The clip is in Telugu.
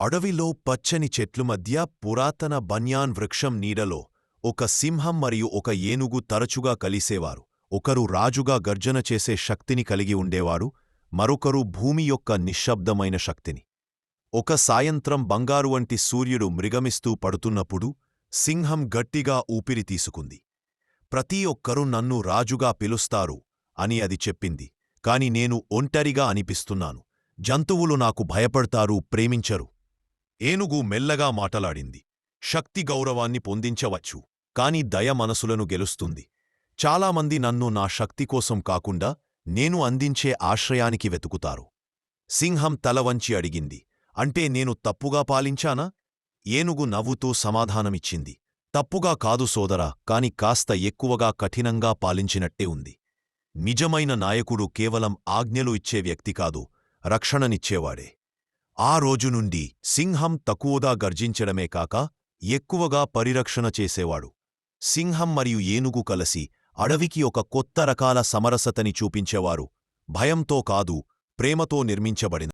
అడవిలో పచ్చని చెట్లు మధ్య పురాతన బన్యాన్ వృక్షం నీడలో ఒక సింహం మరియు ఒక ఏనుగు తరచుగా కలిసేవారు. ఒకరు రాజుగా గర్జన చేసే శక్తిని కలిగి ఉండేవారు మరొకరు భూమి యొక్క నిశ్శబ్దమైన శక్తిని. ఒక సాయంత్రం బంగారు వంటి సూర్యుడు మృగమిస్తూ పడుతున్నప్పుడు సింహం గట్టిగా ఊపిరి తీసుకుంది. ప్రతి ఒక్కరూ నన్ను రాజుగా పిలుస్తారు అని అది చెప్పింది కాని నేను ఒంటరిగా అనిపిస్తున్నాను. జంతువులు నాకు భయపడతారు ప్రేమించరు. ఏనుగు మెల్లగా మాటలాడింది. శక్తి గౌరవాన్ని పొందించవచ్చు కాని దయ మనసులను గెలుస్తుంది. చాలామంది నన్ను నా శక్తి కోసం కాకుండా నేను అందించే ఆశ్రయానికి వెతుకుతారు. సింహం తలవంచి అడిగింది. అంటే నేను తప్పుగా పాలించానా? ఏనుగు నవ్వుతూ సమాధానమిచ్చింది. తప్పుగా కాదు సోదరా కాని కాస్త ఎక్కువగా కఠినంగా పాలించినట్టే ఉంది. నిజమైన నాయకుడు కేవలం ఆజ్ఞలు ఇచ్చే వ్యక్తి కాదు రక్షణనిచ్చేవాడే. ఆ రోజు నుండి సింహం తక్కువగా గర్జించడమే కాక ఎక్కువగా పరిరక్షణ చేసేవాడు. సింహం మరియు ఏనుగు కలసి అడవికి ఒక కొత్త రకాల సమరసతని చూపించేవారు. భయంతో కాదు ప్రేమతో నిర్మించబడిన